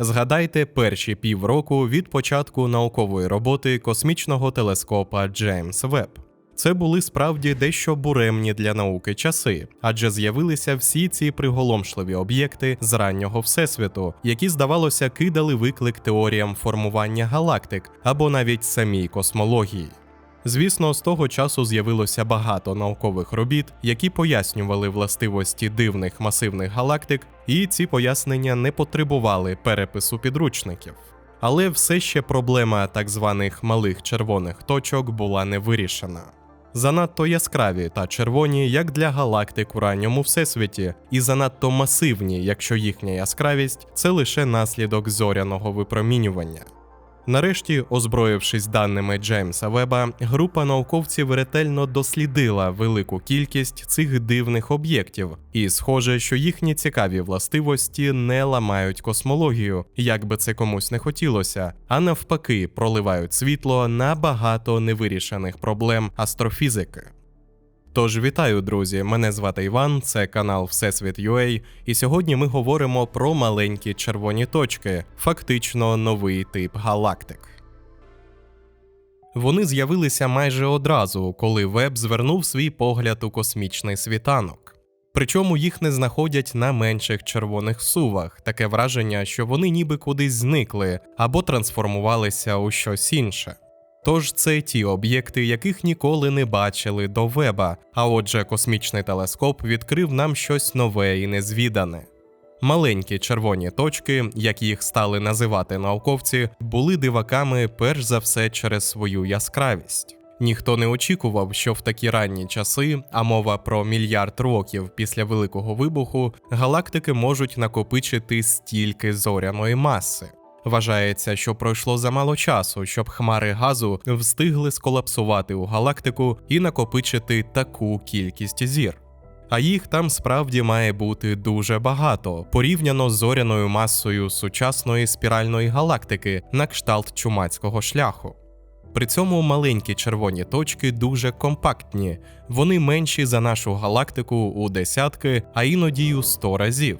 Згадайте перші півроку від початку наукової роботи космічного телескопа Джеймс Веб. Це були справді дещо буремні для науки часи, адже з'явилися всі ці приголомшливі об'єкти з раннього всесвіту, які, здавалося, кидали виклик теоріям формування галактик або навіть самій космології. Звісно, з того часу з'явилося багато наукових робіт, які пояснювали властивості дивних масивних галактик, і ці пояснення не потребували перепису підручників. Але все ще проблема так званих малих червоних точок була не вирішена. Занадто яскраві та червоні, як для галактик у ранньому всесвіті, і занадто масивні, якщо їхня яскравість це лише наслідок зоряного випромінювання. Нарешті, озброївшись даними Джеймса Веба, група науковців ретельно дослідила велику кількість цих дивних об'єктів, і схоже, що їхні цікаві властивості не ламають космологію, як би це комусь не хотілося, а навпаки, проливають світло на багато невирішених проблем астрофізики. Тож вітаю, друзі! Мене звати Іван, це канал Всесвіт UA, і сьогодні ми говоримо про маленькі червоні точки, фактично новий тип галактик. Вони з'явилися майже одразу, коли Веб звернув свій погляд у космічний світанок. Причому їх не знаходять на менших червоних сувах, таке враження, що вони ніби кудись зникли або трансформувалися у щось інше. Тож це ті об'єкти, яких ніколи не бачили до веба, а отже, космічний телескоп відкрив нам щось нове і незвідане. Маленькі червоні точки, як їх стали називати науковці, були диваками перш за все через свою яскравість. Ніхто не очікував, що в такі ранні часи, а мова про мільярд років після Великого вибуху, галактики можуть накопичити стільки зоряної маси. Вважається, що пройшло замало часу, щоб хмари газу встигли сколапсувати у галактику і накопичити таку кількість зір. А їх там справді має бути дуже багато, порівняно з зоряною масою сучасної спіральної галактики на кшталт чумацького шляху. При цьому маленькі червоні точки дуже компактні, вони менші за нашу галактику у десятки, а іноді й у сто разів.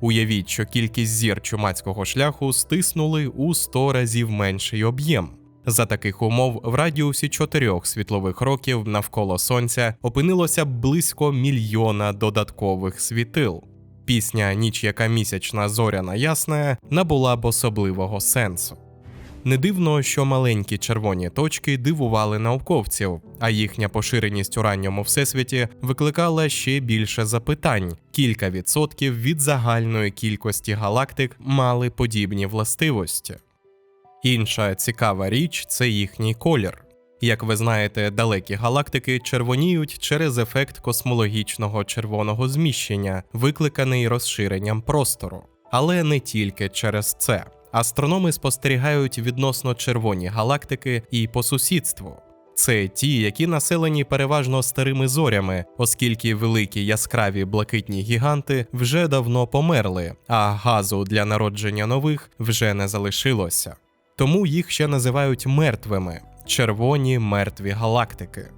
Уявіть, що кількість зір чумацького шляху стиснули у 100 разів менший об'єм. За таких умов в радіусі 4 світлових років навколо сонця опинилося близько мільйона додаткових світил. Пісня Ніч яка місячна зоряна ясна набула б особливого сенсу. Не дивно, що маленькі червоні точки дивували науковців, а їхня поширеність у ранньому всесвіті викликала ще більше запитань. Кілька відсотків від загальної кількості галактик мали подібні властивості. Інша цікава річ це їхній колір. Як ви знаєте, далекі галактики червоніють через ефект космологічного червоного зміщення, викликаний розширенням простору, але не тільки через це. Астрономи спостерігають відносно червоні галактики і по сусідству. Це ті, які населені переважно старими зорями, оскільки великі яскраві блакитні гіганти вже давно померли, а газу для народження нових вже не залишилося. Тому їх ще називають мертвими червоні мертві галактики.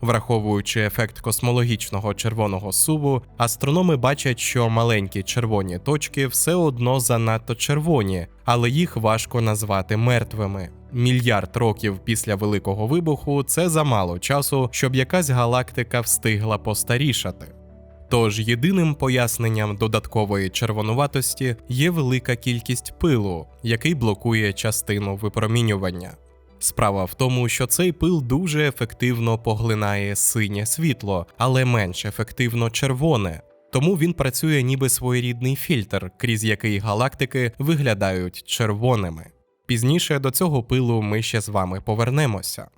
Враховуючи ефект космологічного червоного суву, астрономи бачать, що маленькі червоні точки все одно занадто червоні, але їх важко назвати мертвими. Мільярд років після великого вибуху це замало часу, щоб якась галактика встигла постарішати. Тож єдиним поясненням додаткової червонуватості є велика кількість пилу, який блокує частину випромінювання. Справа в тому, що цей пил дуже ефективно поглинає синє світло, але менш ефективно червоне. Тому він працює ніби своєрідний фільтр, крізь який галактики виглядають червоними. Пізніше до цього пилу ми ще з вами повернемося.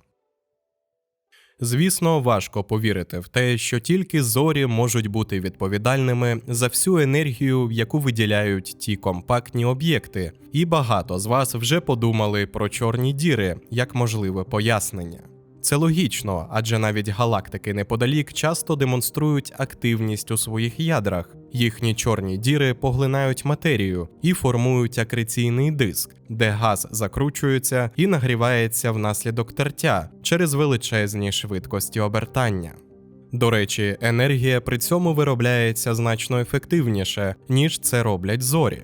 Звісно, важко повірити в те, що тільки зорі можуть бути відповідальними за всю енергію, яку виділяють ті компактні об'єкти, і багато з вас вже подумали про чорні діри як можливе пояснення. Це логічно, адже навіть галактики неподалік часто демонструють активність у своїх ядрах. Їхні чорні діри поглинають матерію і формують акреційний диск, де газ закручується і нагрівається внаслідок тертя через величезні швидкості обертання. До речі, енергія при цьому виробляється значно ефективніше, ніж це роблять зорі.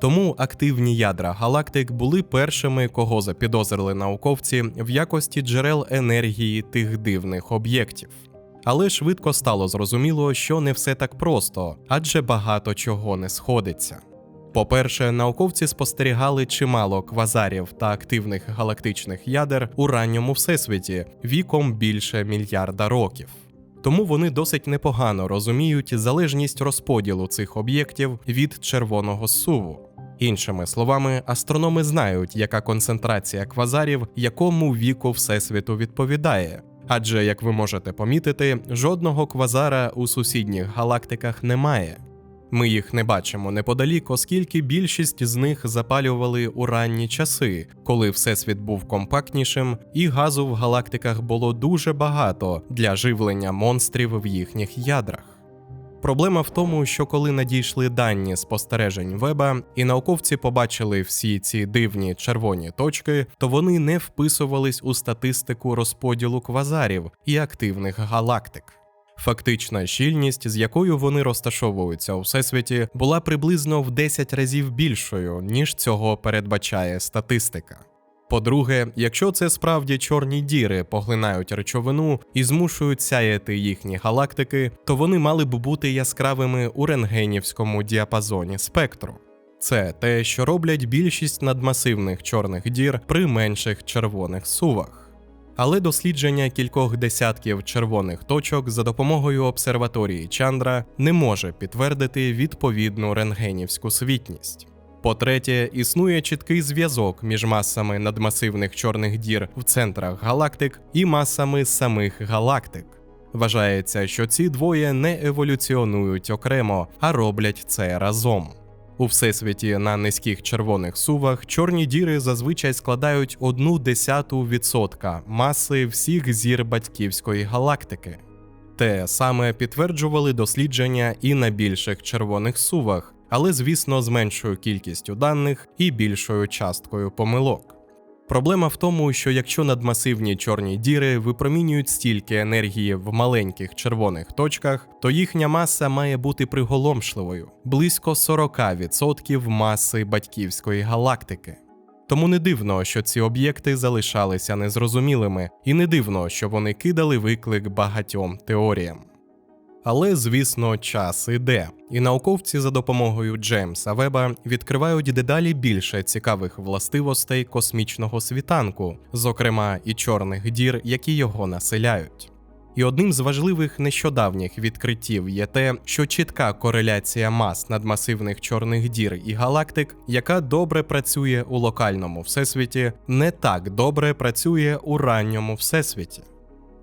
Тому активні ядра галактик були першими, кого запідозрили науковці в якості джерел енергії тих дивних об'єктів. Але швидко стало зрозуміло, що не все так просто, адже багато чого не сходиться. По-перше, науковці спостерігали чимало квазарів та активних галактичних ядер у ранньому всесвіті віком більше мільярда років. Тому вони досить непогано розуміють залежність розподілу цих об'єктів від червоного суву. Іншими словами, астрономи знають, яка концентрація квазарів якому віку всесвіту відповідає. Адже, як ви можете помітити, жодного квазара у сусідніх галактиках немає. Ми їх не бачимо неподалік, оскільки більшість з них запалювали у ранні часи, коли всесвіт був компактнішим, і газу в галактиках було дуже багато для живлення монстрів в їхніх ядрах. Проблема в тому, що коли надійшли дані спостережень Веба, і науковці побачили всі ці дивні червоні точки, то вони не вписувались у статистику розподілу квазарів і активних галактик. Фактична щільність, з якою вони розташовуються у всесвіті, була приблизно в 10 разів більшою, ніж цього передбачає статистика. По-друге, якщо це справді чорні діри поглинають речовину і змушують сяяти їхні галактики, то вони мали б бути яскравими у рентгенівському діапазоні спектру. Це те, що роблять більшість надмасивних чорних дір при менших червоних сувах. Але дослідження кількох десятків червоних точок за допомогою обсерваторії Чандра не може підтвердити відповідну рентгенівську світність. По-третє, існує чіткий зв'язок між масами надмасивних чорних дір в центрах галактик і масами самих галактик. Вважається, що ці двоє не еволюціонують окремо, а роблять це разом. У всесвіті на низьких червоних сувах чорні діри зазвичай складають одну десяту відсотка маси всіх зір батьківської галактики. Те саме підтверджували дослідження і на більших червоних сувах, але звісно з меншою кількістю даних і більшою часткою помилок. Проблема в тому, що якщо надмасивні чорні діри випромінюють стільки енергії в маленьких червоних точках, то їхня маса має бути приголомшливою близько 40% маси батьківської галактики. Тому не дивно, що ці об'єкти залишалися незрозумілими, і не дивно, що вони кидали виклик багатьом теоріям. Але, звісно, час іде, і науковці за допомогою Джеймса Веба відкривають дедалі більше цікавих властивостей космічного світанку, зокрема і чорних дір, які його населяють. І одним з важливих нещодавніх відкриттів є те, що чітка кореляція мас надмасивних чорних дір і галактик, яка добре працює у локальному всесвіті, не так добре працює у ранньому всесвіті.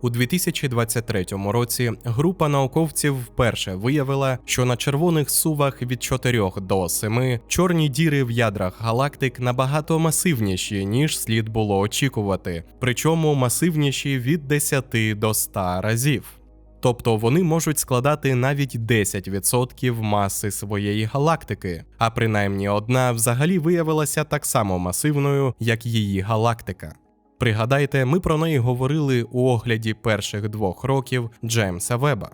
У 2023 році група науковців вперше виявила, що на червоних сувах від 4 до 7 чорні діри в ядрах галактик набагато масивніші, ніж слід було очікувати, причому масивніші від 10 до 100 разів. Тобто вони можуть складати навіть 10% маси своєї галактики, а принаймні одна взагалі виявилася так само масивною, як її галактика. Пригадайте, ми про неї говорили у огляді перших двох років Джеймса Веба.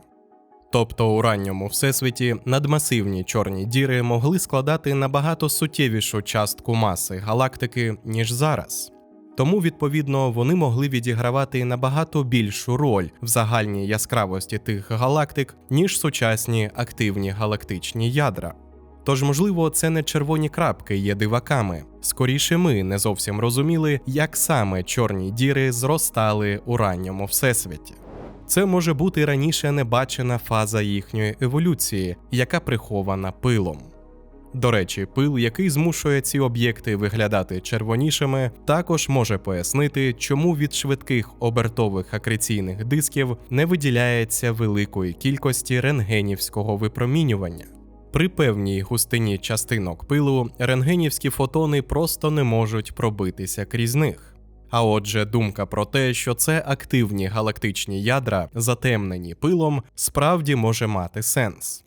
Тобто у ранньому всесвіті надмасивні чорні діри могли складати набагато суттєвішу частку маси галактики, ніж зараз. Тому, відповідно, вони могли відігравати набагато більшу роль в загальній яскравості тих галактик, ніж сучасні активні галактичні ядра. Тож, можливо, це не червоні крапки є диваками. Скоріше ми не зовсім розуміли, як саме чорні діри зростали у ранньому всесвіті. Це може бути раніше небачена фаза їхньої еволюції, яка прихована пилом. До речі, пил, який змушує ці об'єкти виглядати червонішими, також може пояснити, чому від швидких обертових акреційних дисків не виділяється великої кількості рентгенівського випромінювання. При певній густині частинок пилу рентгенівські фотони просто не можуть пробитися крізь них. А отже, думка про те, що це активні галактичні ядра, затемнені пилом, справді може мати сенс.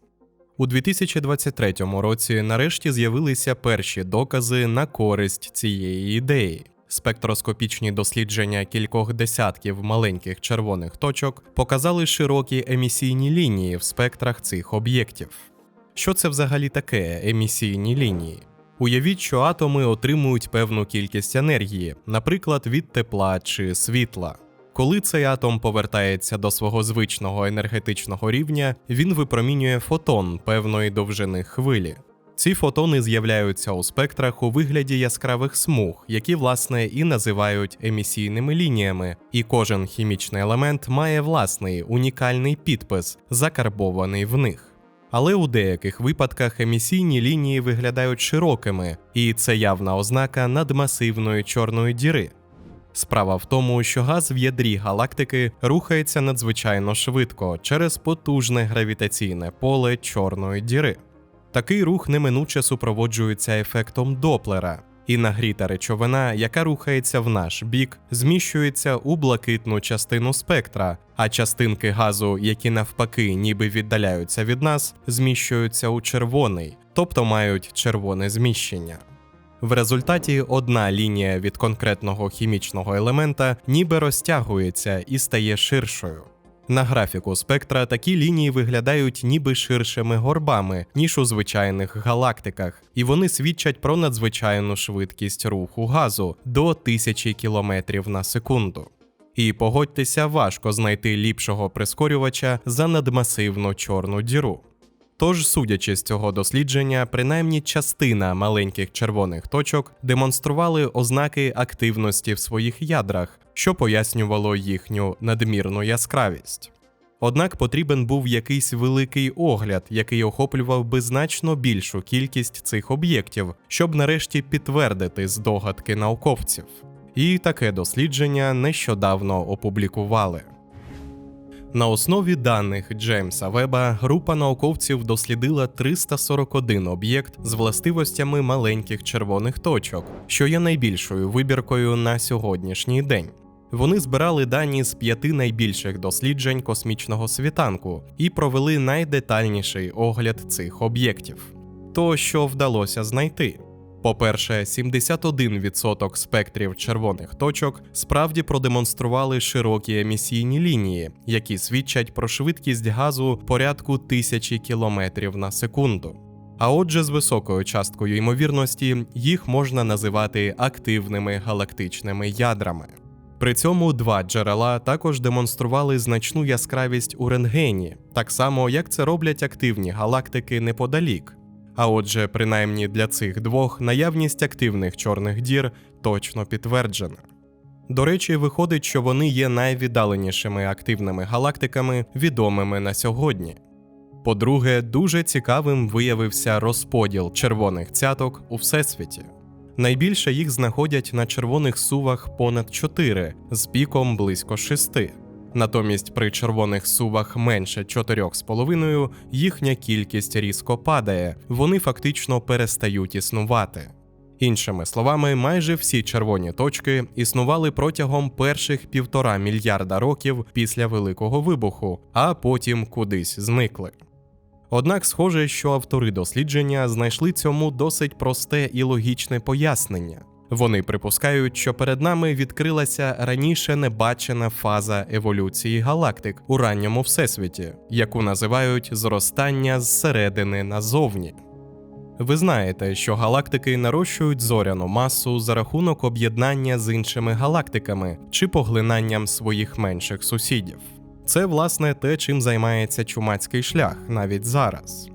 У 2023 році нарешті з'явилися перші докази на користь цієї ідеї. Спектроскопічні дослідження кількох десятків маленьких червоних точок показали широкі емісійні лінії в спектрах цих об'єктів. Що це взагалі таке емісійні лінії? Уявіть, що атоми отримують певну кількість енергії, наприклад, від тепла чи світла. Коли цей атом повертається до свого звичного енергетичного рівня, він випромінює фотон певної довжини хвилі. Ці фотони з'являються у спектрах у вигляді яскравих смуг, які, власне, і називають емісійними лініями, і кожен хімічний елемент має власний унікальний підпис, закарбований в них. Але у деяких випадках емісійні лінії виглядають широкими, і це явна ознака надмасивної чорної діри. Справа в тому, що газ в ядрі галактики рухається надзвичайно швидко через потужне гравітаційне поле чорної діри. Такий рух неминуче супроводжується ефектом Доплера, і нагріта речовина, яка рухається в наш бік, зміщується у блакитну частину спектра, а частинки газу, які навпаки ніби віддаляються від нас, зміщуються у червоний, тобто мають червоне зміщення. В результаті одна лінія від конкретного хімічного елемента ніби розтягується і стає ширшою. На графіку спектра такі лінії виглядають ніби ширшими горбами, ніж у звичайних галактиках, і вони свідчать про надзвичайну швидкість руху газу до 1000 км на секунду. І погодьтеся, важко знайти ліпшого прискорювача за надмасивну чорну діру. Тож, судячи з цього дослідження, принаймні частина маленьких червоних точок демонстрували ознаки активності в своїх ядрах, що пояснювало їхню надмірну яскравість. Однак потрібен був якийсь великий огляд, який охоплював би значно більшу кількість цих об'єктів, щоб нарешті підтвердити здогадки науковців. І таке дослідження нещодавно опублікували. На основі даних Джеймса Веба група науковців дослідила 341 об'єкт з властивостями маленьких червоних точок, що є найбільшою вибіркою на сьогоднішній день. Вони збирали дані з п'яти найбільших досліджень космічного світанку і провели найдетальніший огляд цих об'єктів. То, що вдалося знайти. По-перше, 71% спектрів червоних точок справді продемонстрували широкі емісійні лінії, які свідчать про швидкість газу порядку тисячі кілометрів на секунду. А отже, з високою часткою ймовірності їх можна називати активними галактичними ядрами. При цьому два джерела також демонстрували значну яскравість у рентгені, так само як це роблять активні галактики неподалік. А отже, принаймні для цих двох наявність активних чорних дір точно підтверджена. До речі, виходить, що вони є найвіддаленішими активними галактиками, відомими на сьогодні. По-друге, дуже цікавим виявився розподіл червоних цяток у всесвіті. Найбільше їх знаходять на червоних сувах понад 4 з піком близько 6. Натомість при червоних сувах менше 4,5 їхня кількість різко падає, вони фактично перестають існувати. Іншими словами, майже всі червоні точки існували протягом перших півтора мільярда років після Великого вибуху, а потім кудись зникли. Однак схоже, що автори дослідження знайшли цьому досить просте і логічне пояснення. Вони припускають, що перед нами відкрилася раніше небачена фаза еволюції галактик у ранньому всесвіті, яку називають зростання зсередини назовні. Ви знаєте, що галактики нарощують зоряну масу за рахунок об'єднання з іншими галактиками чи поглинанням своїх менших сусідів. Це, власне, те, чим займається чумацький шлях навіть зараз.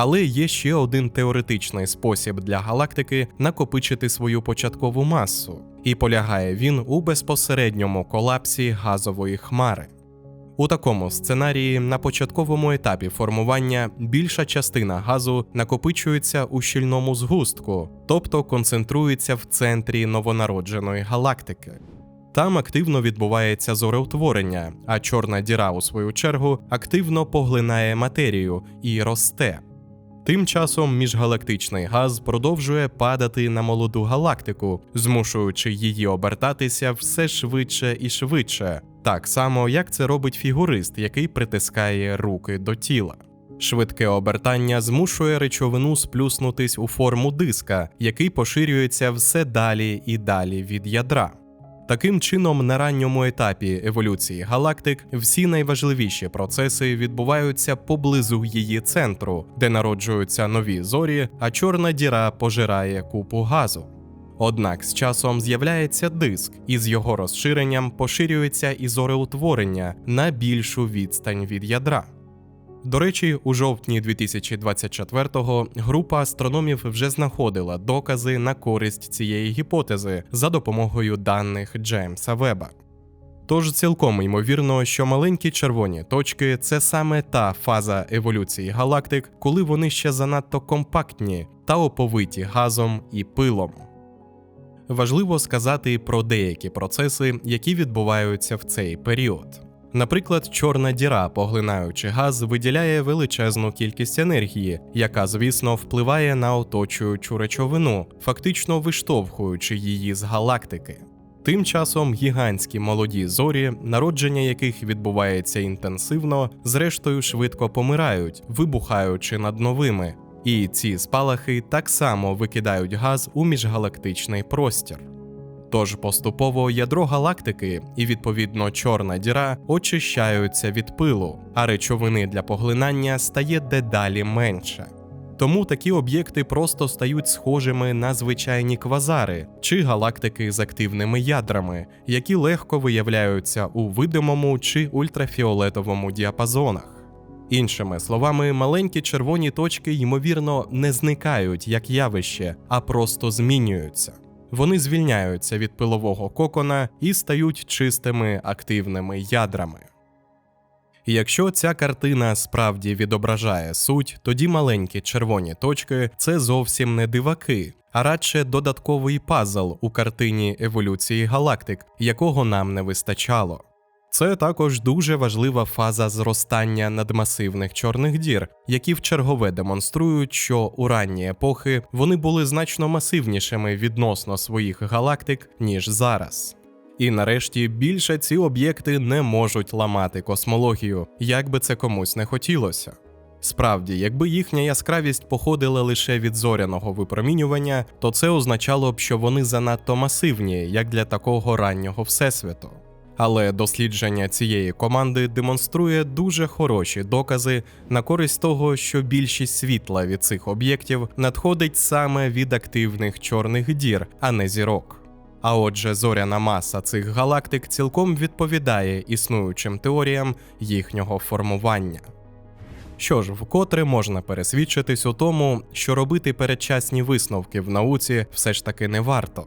Але є ще один теоретичний спосіб для галактики накопичити свою початкову масу, і полягає він у безпосередньому колапсі газової хмари. У такому сценарії на початковому етапі формування більша частина газу накопичується у щільному згустку, тобто концентрується в центрі новонародженої галактики. Там активно відбувається зореутворення, а чорна діра, у свою чергу, активно поглинає матерію і росте. Тим часом міжгалактичний газ продовжує падати на молоду галактику, змушуючи її обертатися все швидше і швидше, так само як це робить фігурист, який притискає руки до тіла. Швидке обертання змушує речовину сплюснутись у форму диска, який поширюється все далі і далі від ядра. Таким чином, на ранньому етапі еволюції галактик всі найважливіші процеси відбуваються поблизу її центру, де народжуються нові зорі, а чорна діра пожирає купу газу. Однак з часом з'являється диск, і з його розширенням поширюється і зореутворення на більшу відстань від ядра. До речі, у жовтні 2024-го група астрономів вже знаходила докази на користь цієї гіпотези за допомогою даних Джеймса Веба. Тож цілком ймовірно, що маленькі червоні точки це саме та фаза еволюції галактик, коли вони ще занадто компактні та оповиті газом і пилом. Важливо сказати про деякі процеси, які відбуваються в цей період. Наприклад, чорна діра, поглинаючи газ, виділяє величезну кількість енергії, яка, звісно, впливає на оточуючу речовину, фактично виштовхуючи її з галактики. Тим часом гігантські молоді зорі, народження яких відбувається інтенсивно, зрештою швидко помирають, вибухаючи над новими, і ці спалахи так само викидають газ у міжгалактичний простір. Тож поступово ядро галактики і відповідно чорна діра очищаються від пилу, а речовини для поглинання стає дедалі менше. Тому такі об'єкти просто стають схожими на звичайні квазари чи галактики з активними ядрами, які легко виявляються у видимому чи ультрафіолетовому діапазонах. Іншими словами, маленькі червоні точки ймовірно не зникають як явище, а просто змінюються. Вони звільняються від пилового кокона і стають чистими активними ядрами. Якщо ця картина справді відображає суть, тоді маленькі червоні точки це зовсім не диваки, а радше додатковий пазл у картині еволюції галактик, якого нам не вистачало. Це також дуже важлива фаза зростання надмасивних чорних дір, які в чергове демонструють, що у ранні епохи вони були значно масивнішими відносно своїх галактик, ніж зараз. І нарешті більше ці об'єкти не можуть ламати космологію, як би це комусь не хотілося. Справді, якби їхня яскравість походила лише від зоряного випромінювання, то це означало б, що вони занадто масивні, як для такого раннього всесвіту. Але дослідження цієї команди демонструє дуже хороші докази на користь того, що більшість світла від цих об'єктів надходить саме від активних чорних дір, а не зірок. А отже, зоряна маса цих галактик цілком відповідає існуючим теоріям їхнього формування. Що ж, вкотре можна пересвідчитись у тому, що робити передчасні висновки в науці все ж таки не варто.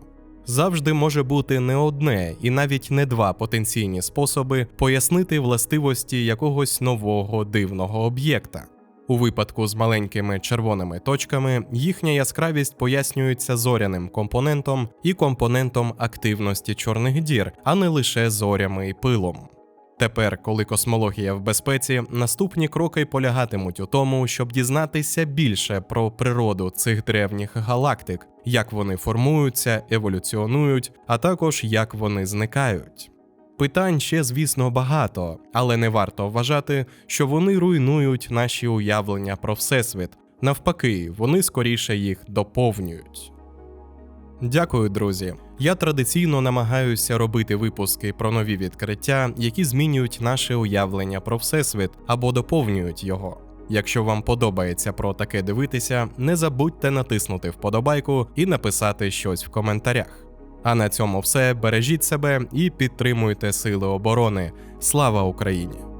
Завжди може бути не одне і навіть не два потенційні способи пояснити властивості якогось нового дивного об'єкта. У випадку з маленькими червоними точками їхня яскравість пояснюється зоряним компонентом і компонентом активності чорних дір, а не лише зорями і пилом. Тепер, коли космологія в безпеці, наступні кроки полягатимуть у тому, щоб дізнатися більше про природу цих древніх галактик, як вони формуються, еволюціонують, а також як вони зникають. Питань ще, звісно, багато, але не варто вважати, що вони руйнують наші уявлення про Всесвіт. Навпаки, вони скоріше їх доповнюють. Дякую, друзі. Я традиційно намагаюся робити випуски про нові відкриття, які змінюють наше уявлення про всесвіт або доповнюють його. Якщо вам подобається про таке дивитися, не забудьте натиснути вподобайку і написати щось в коментарях. А на цьому все бережіть себе і підтримуйте Сили оборони. Слава Україні!